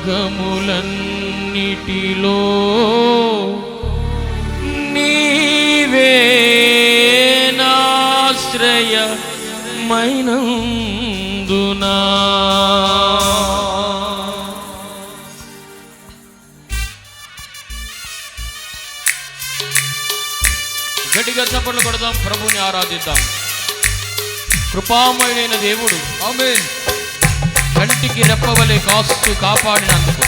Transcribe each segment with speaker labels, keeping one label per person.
Speaker 1: మార్గములన్నిటిలో నీవే మైనందునా గట్టిగా చప్పట్లు కొడదాం ప్రభుని ఆరాధిద్దాం. కృపామయుడైన దేవుడు.
Speaker 2: ఆమేన్.
Speaker 1: కంటికి రెప్పవలే కాస్తూ కాపాడినందుకు.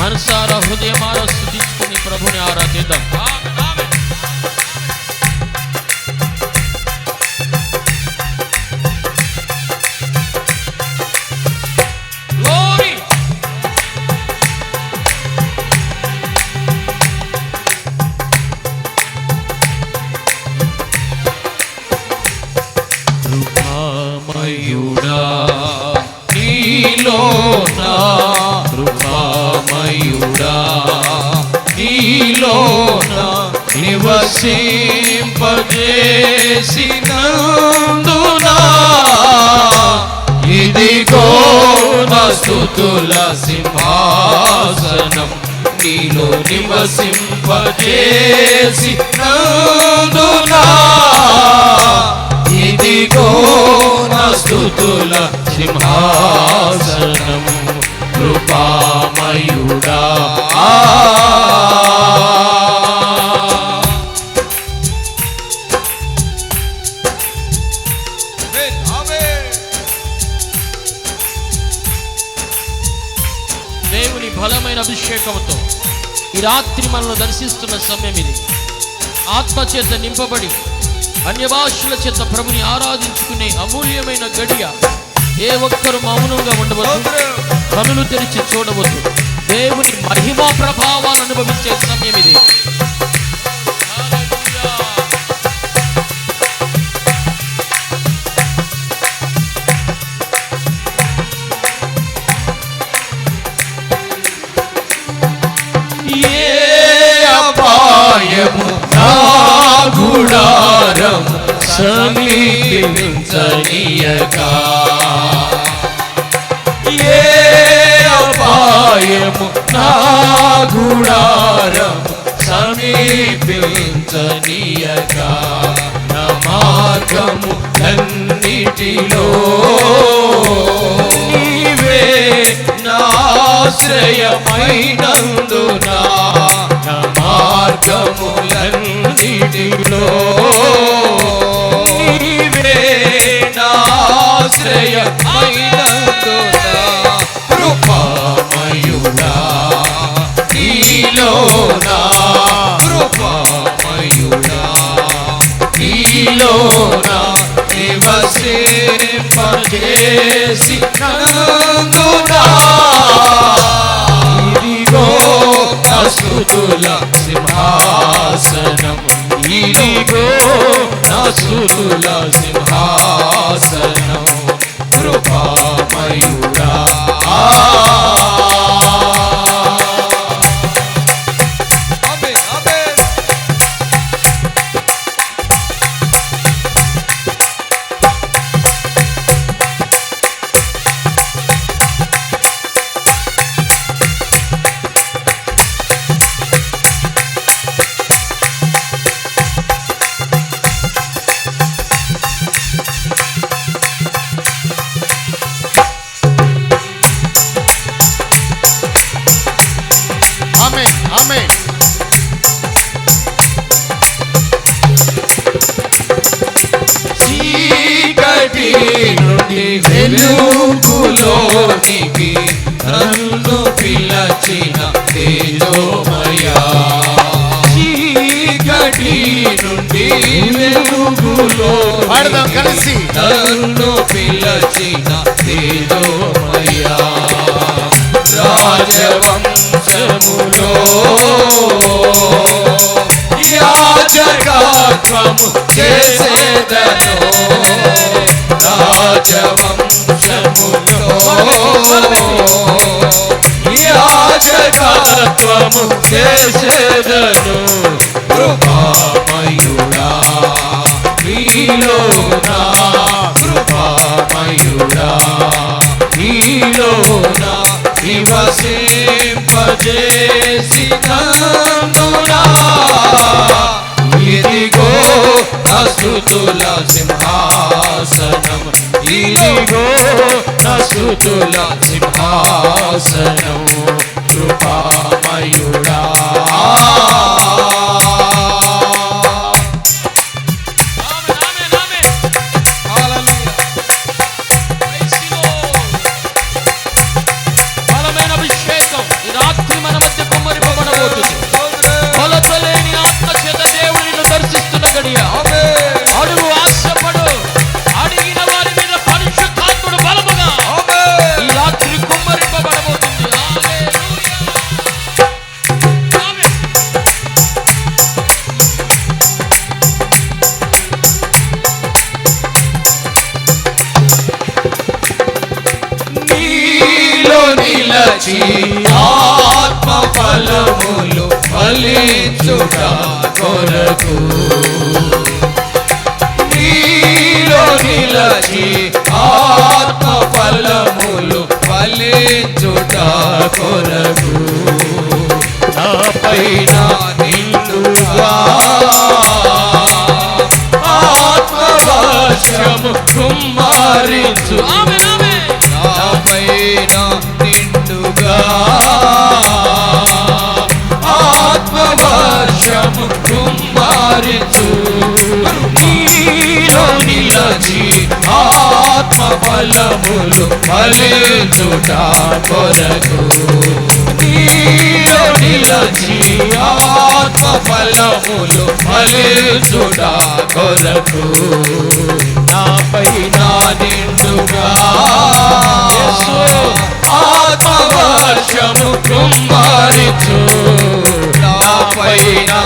Speaker 1: మనసారా హృదయమారా స్థుతించుకుని ప్రభుని ఆరాధిద్దాం. నీలోన నివసింపజేసినందునా? ఇదిగో నా సింహాసనం నీలో నివసింపజేసి నందునా ఇదిగో నా స్తుతుల సింహాసనం అభిషేకంతో ఈ రాత్రి మనల్ని దర్శిస్తున్న సమయం ఇది. ఆత్మ చేత నింపబడి అన్యభాషల చేత ప్రభుని ఆరాధించుకునే అమూల్యమైన గడియ ఏ ఒక్కరు మౌనంగా ఉండవద్దు. కనులు తెరిచి చూడవద్దు. దేవుని మహిమా ప్రభావాన్ని అనుభవించే సమయం ఇది. గుడారం ఏ అపాయము నా గుడారం సమీపించనీయగా నా మార్గము అన్నిటిలో నీవే నాశ్రయమైనందునా నా మార్గములన్నిటిలో నీలోనా? కృపామయుడా నీలోనా? నివసింపజేసి నందునా ఇదిగో నసుతుల సింహాసనం ఇదిగో నసుతుల సింహాసనం. నుండి వెలుగులోనికి నన్ను పిలచిన తేజోమయా. చీకటి నుండి వెలుగులో
Speaker 3: పాడదాం కలిసి.
Speaker 1: నన్ను పిలచిన తేజోమయా. రాజవంశములో యాజకత్వము చేసేదను. యాజకత్వము చేసేదను కృపామయుడా. నీలోనా కృపామయుడా. నీలోనా పరవశింపజేసినందునా ఇదిగో నసుతుల సింహాసనం
Speaker 2: ఇదిగో సింహాసనం
Speaker 1: నిలచి ఆత్మ ఫలములు ఫలించుట కొరకు. నీలో నిలచి ఆత్మ ఫలములు ఫలించుట కొరకు. నా పైన నిండుగా ఆత్మవర్షము కుమ్మారించు.
Speaker 2: ఆమేన్, ఆమేన్.
Speaker 1: నా పైన ఆత్మవర్షము కుమ్మారించు. నీలో నిలచి ఆత్మ ఫలములు ఫలించుట కొరకు. నీలో నిలచి ఆత్మ ఫలములు ఫలించుట కొరకు. నాపై నా నిండుగా ఆత్మవర్షము కుమ్మరించు నాపై నా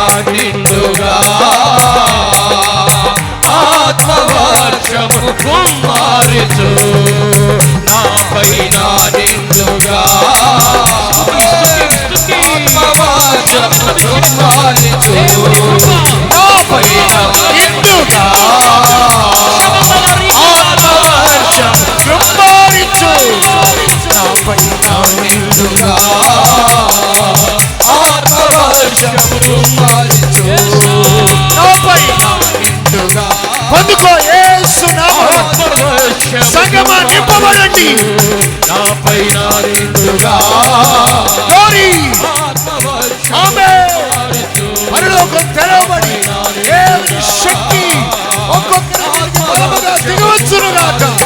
Speaker 1: ఆత్మవర్షము కుమ్మరించు నాపై నా ఆత్మవర్షము నాపై నాపై నిండుగా ఆత్మవర్షం కృపారించు
Speaker 3: పొందుకో యేసు సంగమా నింపబడండి.
Speaker 1: నాపై నా నిండుగా
Speaker 3: గ్లోరీ
Speaker 1: ఆత్మవర్షం
Speaker 3: తెరవబడి దేవుని శక్తి ఒక్కొక్క దిగవచ్చును బలముగా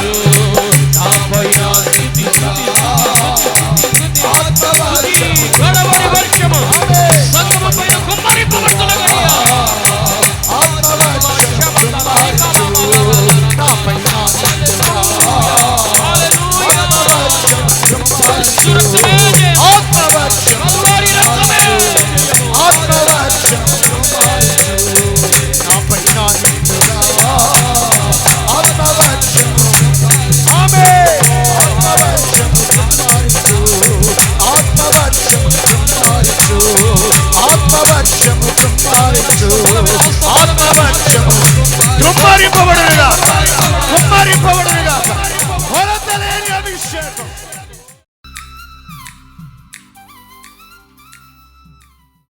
Speaker 3: కుమ్మరించు ఆత్మవంశము కుమ్మరింపబడు